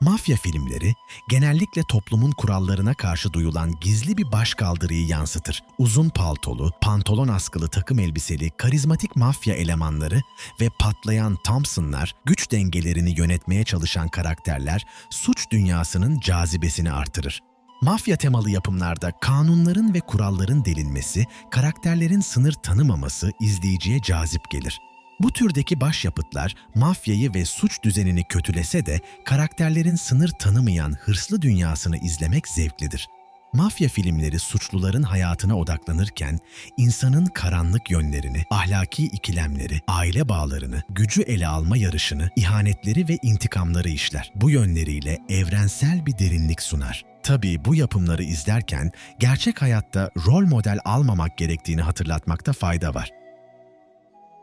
Mafya filmleri genellikle toplumun kurallarına karşı duyulan gizli bir başkaldırıyı yansıtır. Uzun paltolu, pantolon askılı takım elbiseli karizmatik mafya elemanları ve patlayan Thompson'lar güç dengelerini yönetmeye çalışan karakterler suç dünyasının cazibesini artırır. Mafya temalı yapımlarda kanunların ve kuralların delinmesi, karakterlerin sınır tanımaması izleyiciye cazip gelir. Bu türdeki başyapıtlar mafyayı ve suç düzenini kötülese de karakterlerin sınır tanımayan hırslı dünyasını izlemek zevklidir. Mafya filmleri suçluların hayatına odaklanırken insanın karanlık yönlerini, ahlaki ikilemleri, aile bağlarını, gücü ele alma yarışını, ihanetleri ve intikamları işler. Bu yönleriyle evrensel bir derinlik sunar. Tabii bu yapımları izlerken gerçek hayatta rol model almamak gerektiğini hatırlatmakta fayda var.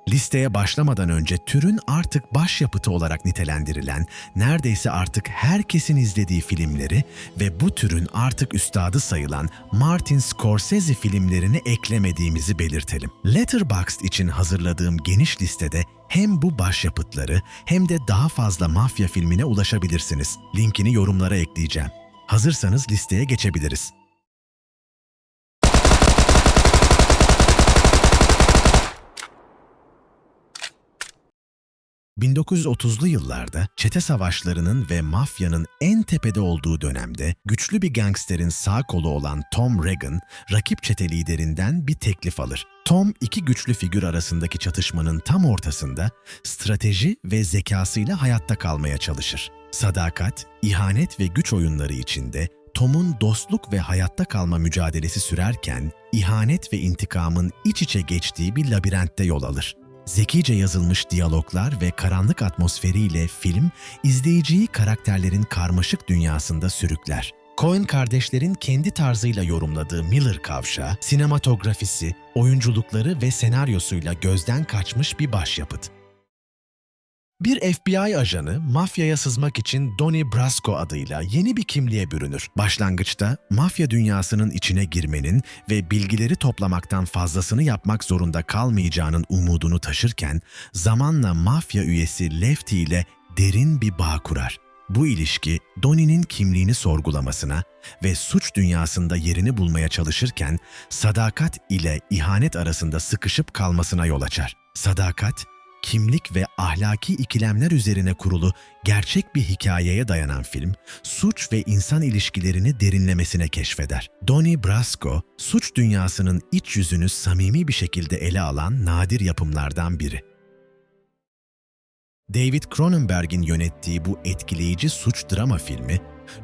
Listeye başlamadan önce türün artık başyapıtı olarak nitelendirilen, neredeyse artık herkesin izlediği filmleri ve bu türün artık üstadı sayılan Martin Scorsese filmlerini eklemediğimizi belirtelim. Letterboxd için hazırladığım geniş listede hem bu başyapıtları hem de daha fazla mafya filmine ulaşabilirsiniz. Linkini yorumlara ekleyeceğim. Hazırsanız listeye geçebiliriz. 1930'lu yıllarda çete savaşlarının ve mafyanın en tepede olduğu dönemde güçlü bir gangsterin sağ kolu olan Tom Reagan, rakip çete liderinden bir teklif alır. Tom iki güçlü figür arasındaki çatışmanın tam ortasında strateji ve zekasıyla hayatta kalmaya çalışır. Sadakat, ihanet ve güç oyunları içinde Tom'un dostluk ve hayatta kalma mücadelesi sürerken ihanet ve intikamın iç içe geçtiği bir labirentte yol alır. Zekice yazılmış diyaloglar ve karanlık atmosferiyle film, izleyiciyi karakterlerin karmaşık dünyasında sürükler. Coen kardeşlerin kendi tarzıyla yorumladığı Miller Kavşağı, sinematografisi, oyunculukları ve senaryosuyla gözden kaçmış bir başyapıt. Bir FBI ajanı mafyaya sızmak için Donnie Brasco adıyla yeni bir kimliğe bürünür. Başlangıçta mafya dünyasının içine girmenin ve bilgileri toplamaktan fazlasını yapmak zorunda kalmayacağının umudunu taşırken zamanla mafya üyesi Lefty ile derin bir bağ kurar. Bu ilişki Donnie'nin kimliğini sorgulamasına ve suç dünyasında yerini bulmaya çalışırken sadakat ile ihanet arasında sıkışıp kalmasına yol açar. Sadakat, kimlik ve ahlaki ikilemler üzerine kurulu gerçek bir hikayeye dayanan film, suç ve insan ilişkilerini derinlemesine keşfeder. Donnie Brasco, suç dünyasının iç yüzünü samimi bir şekilde ele alan nadir yapımlardan biri. David Cronenberg'in yönettiği bu etkileyici suç drama filmi,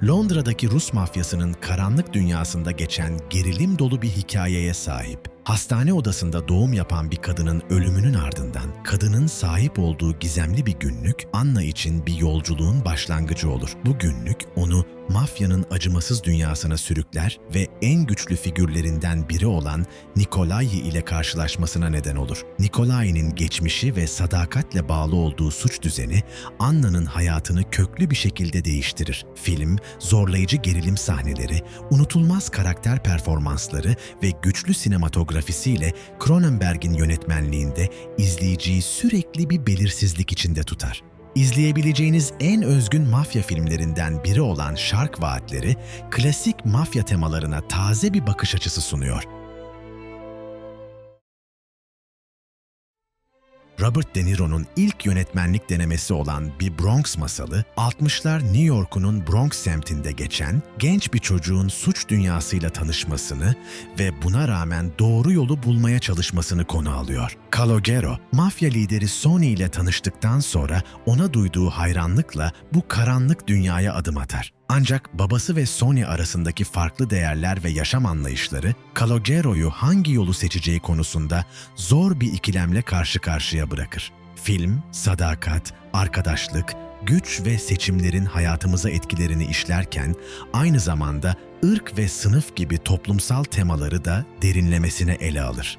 Londra'daki Rus mafyasının karanlık dünyasında geçen gerilim dolu bir hikayeye sahip. Hastane odasında doğum yapan bir kadının ölümünün ardından kadının sahip olduğu gizemli bir günlük Anna için bir yolculuğun başlangıcı olur. Bu günlük onu mafyanın acımasız dünyasına sürükler ve en güçlü figürlerinden biri olan Nikolai ile karşılaşmasına neden olur. Nikolai'nin geçmişi ve sadakatle bağlı olduğu suç düzeni Anna'nın hayatını köklü bir şekilde değiştirir. Film, zorlayıcı gerilim sahneleri, unutulmaz karakter performansları ve güçlü sinematografisiyle Cronenberg'in yönetmenliğinde izleyiciyi sürekli bir belirsizlik içinde tutar. İzleyebileceğiniz en özgün mafya filmlerinden biri olan Shark Vaatleri, klasik mafya temalarına taze bir bakış açısı sunuyor. Robert De Niro'nun ilk yönetmenlik denemesi olan Bir Bronx Masalı, 60'lar New York'unun Bronx semtinde geçen genç bir çocuğun suç dünyasıyla tanışmasını ve buna rağmen doğru yolu bulmaya çalışmasını konu alıyor. Calogero, mafya lideri Sonny ile tanıştıktan sonra ona duyduğu hayranlıkla bu karanlık dünyaya adım atar. Ancak babası ve Sony arasındaki farklı değerler ve yaşam anlayışları Calogero'yu hangi yolu seçeceği konusunda zor bir ikilemle karşı karşıya bırakır. Film, sadakat, arkadaşlık, güç ve seçimlerin hayatımıza etkilerini işlerken aynı zamanda ırk ve sınıf gibi toplumsal temaları da derinlemesine ele alır.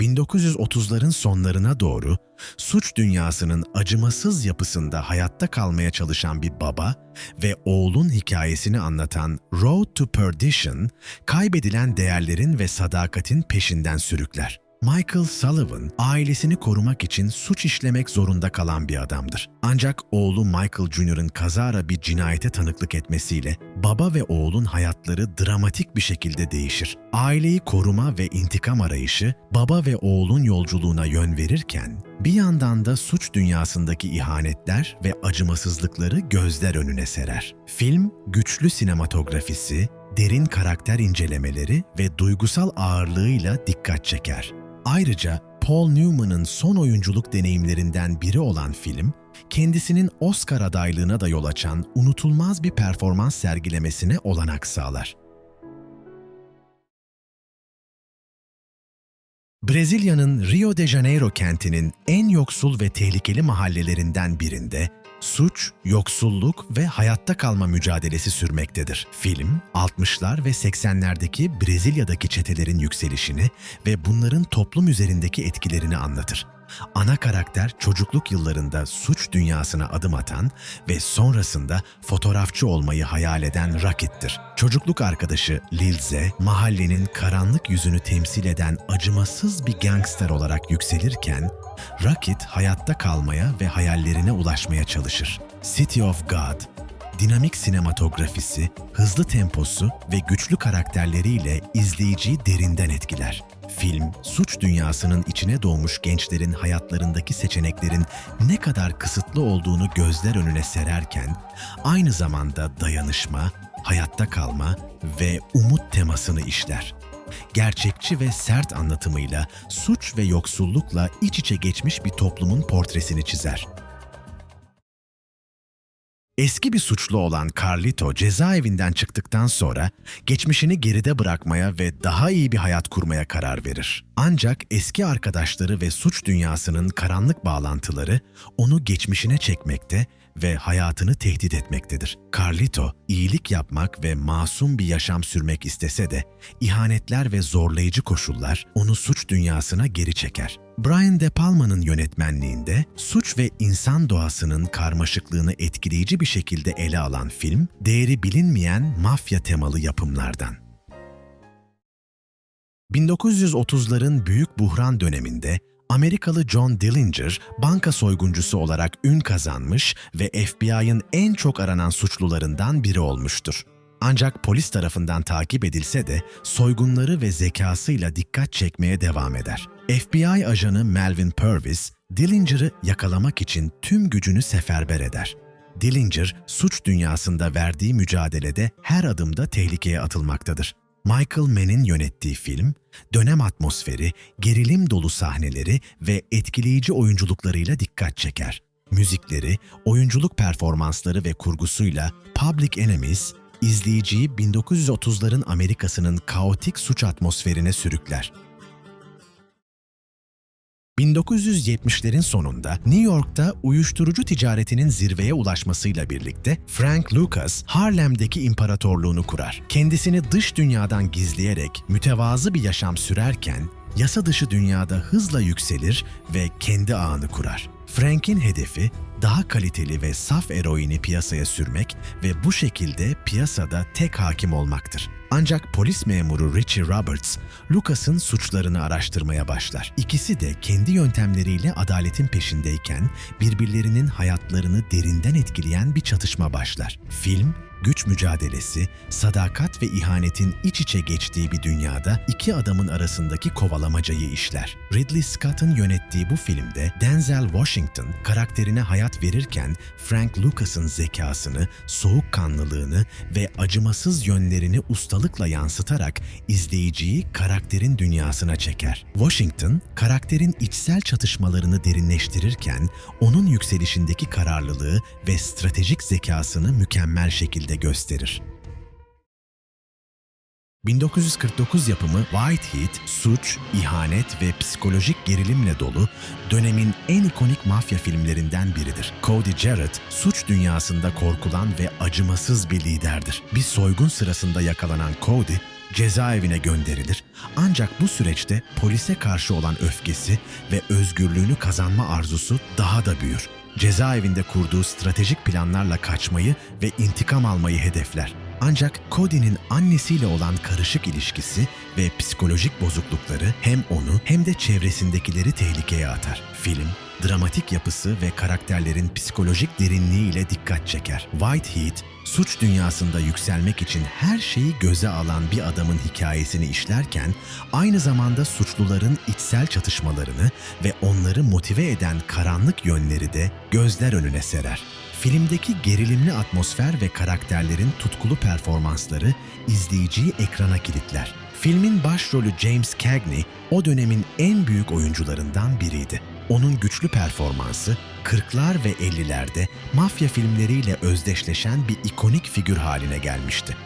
1930'ların sonlarına doğru suç dünyasının acımasız yapısında hayatta kalmaya çalışan bir baba ve oğlun hikayesini anlatan Road to Perdition, kaybedilen değerlerin ve sadakatin peşinden sürükler. Michael Sullivan, ailesini korumak için suç işlemek zorunda kalan bir adamdır. Ancak oğlu Michael Jr.'ın kazara bir cinayete tanıklık etmesiyle baba ve oğlun hayatları dramatik bir şekilde değişir. Aileyi koruma ve intikam arayışı baba ve oğlun yolculuğuna yön verirken bir yandan da suç dünyasındaki ihanetler ve acımasızlıkları gözler önüne serer. Film, güçlü sinematografisi, derin karakter incelemeleri ve duygusal ağırlığıyla dikkat çeker. Ayrıca Paul Newman'ın son oyunculuk deneyimlerinden biri olan film, kendisinin Oscar adaylığına da yol açan unutulmaz bir performans sergilemesine olanak sağlar. Brezilya'nın Rio de Janeiro kentinin en yoksul ve tehlikeli mahallelerinden birinde suç, yoksulluk ve hayatta kalma mücadelesi sürmektedir. Film, 60'lar ve 80'lerdeki Brezilya'daki çetelerin yükselişini ve bunların toplum üzerindeki etkilerini anlatır. Ana karakter çocukluk yıllarında suç dünyasına adım atan ve sonrasında fotoğrafçı olmayı hayal eden Rakit'tir. Çocukluk arkadaşı Lilze, mahallenin karanlık yüzünü temsil eden acımasız bir gangster olarak yükselirken, Rakit hayatta kalmaya ve hayallerine ulaşmaya çalışır. City of God, dinamik sinematografisi, hızlı temposu ve güçlü karakterleriyle izleyiciyi derinden etkiler. Film, suç dünyasının içine doğmuş gençlerin hayatlarındaki seçeneklerin ne kadar kısıtlı olduğunu gözler önüne sererken, aynı zamanda dayanışma, hayatta kalma ve umut temasını işler. Gerçekçi ve sert anlatımıyla suç ve yoksullukla iç içe geçmiş bir toplumun portresini çizer. Eski bir suçlu olan Carlito cezaevinden çıktıktan sonra geçmişini geride bırakmaya ve daha iyi bir hayat kurmaya karar verir. Ancak eski arkadaşları ve suç dünyasının karanlık bağlantıları onu geçmişine çekmekte ve hayatını tehdit etmektedir. Carlito, iyilik yapmak ve masum bir yaşam sürmek istese de ihanetler ve zorlayıcı koşullar onu suç dünyasına geri çeker. Brian De Palma'nın yönetmenliğinde suç ve insan doğasının karmaşıklığını etkileyici bir şekilde ele alan film, değeri bilinmeyen mafya temalı yapımlardan. 1930'ların büyük buhran döneminde Amerikalı John Dillinger banka soyguncusu olarak ün kazanmış ve FBI'ın en çok aranan suçlularından biri olmuştur. Ancak polis tarafından takip edilse de soygunları ve zekasıyla dikkat çekmeye devam eder. FBI ajanı Melvin Purvis, Dillinger'ı yakalamak için tüm gücünü seferber eder. Dillinger, suç dünyasında verdiği mücadelede her adımda tehlikeye atılmaktadır. Michael Mann'in yönettiği film, dönem atmosferi, gerilim dolu sahneleri ve etkileyici oyunculuklarıyla dikkat çeker. Müzikleri, oyunculuk performansları ve kurgusuyla Public Enemies, izleyiciyi 1930'ların Amerika'sının kaotik suç atmosferine sürükler. 1970'lerin sonunda New York'ta uyuşturucu ticaretinin zirveye ulaşmasıyla birlikte Frank Lucas Harlem'deki imparatorluğunu kurar. Kendisini dış dünyadan gizleyerek mütevazı bir yaşam sürerken yasa dışı dünyada hızla yükselir ve kendi ağını kurar. Frank'in hedefi daha kaliteli ve saf eroini piyasaya sürmek ve bu şekilde piyasada tek hakim olmaktır. Ancak polis memuru Richie Roberts, Lucas'ın suçlarını araştırmaya başlar. İkisi de kendi yöntemleriyle adaletin peşindeyken birbirlerinin hayatlarını derinden etkileyen bir çatışma başlar. Film, güç mücadelesi, sadakat ve ihanetin iç içe geçtiği bir dünyada iki adamın arasındaki kovalamacayı işler. Ridley Scott'ın yönettiği bu filmde Denzel Washington karakterine hayat verirken Frank Lucas'ın zekasını, soğukkanlılığını ve acımasız yönlerini ustalıkla yansıtarak izleyiciyi karakterin dünyasına çeker. Washington, karakterin içsel çatışmalarını derinleştirirken onun yükselişindeki kararlılığı ve stratejik zekasını mükemmel şekilde gösterir. 1949 yapımı White Heat, suç, ihanet ve psikolojik gerilimle dolu dönemin en ikonik mafya filmlerinden biridir. Cody Jarrett, suç dünyasında korkulan ve acımasız bir liderdir. Bir soygun sırasında yakalanan Cody, cezaevine gönderilir. Ancak bu süreçte polise karşı olan öfkesi ve özgürlüğünü kazanma arzusu daha da büyür. Cezaevinde kurduğu stratejik planlarla kaçmayı ve intikam almayı hedefler. Ancak Cody'nin annesiyle olan karışık ilişkisi ve psikolojik bozuklukları hem onu hem de çevresindekileri tehlikeye atar. Film, dramatik yapısı ve karakterlerin psikolojik derinliğiyle dikkat çeker. Whitehead, suç dünyasında yükselmek için her şeyi göze alan bir adamın hikayesini işlerken, aynı zamanda suçluların içsel çatışmalarını ve onları motive eden karanlık yönleri de gözler önüne serer. Filmdeki gerilimli atmosfer ve karakterlerin tutkulu performansları izleyiciyi ekrana kilitler. Filmin başrolü James Cagney o dönemin en büyük oyuncularından biriydi. Onun güçlü performansı 40'lar ve 50'lerde mafya filmleriyle özdeşleşen bir ikonik figür haline gelmişti.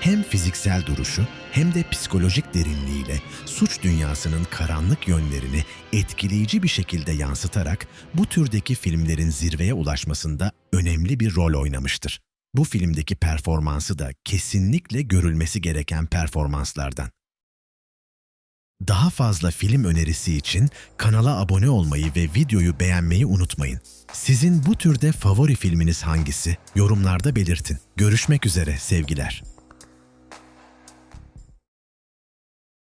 Hem fiziksel duruşu hem de psikolojik derinliğiyle suç dünyasının karanlık yönlerini etkileyici bir şekilde yansıtarak bu türdeki filmlerin zirveye ulaşmasında önemli bir rol oynamıştır. Bu filmdeki performansı da kesinlikle görülmesi gereken performanslardan. Daha fazla film önerisi için kanala abone olmayı ve videoyu beğenmeyi unutmayın. Sizin bu türde favori filminiz hangisi? Yorumlarda belirtin. Görüşmek üzere sevgiler.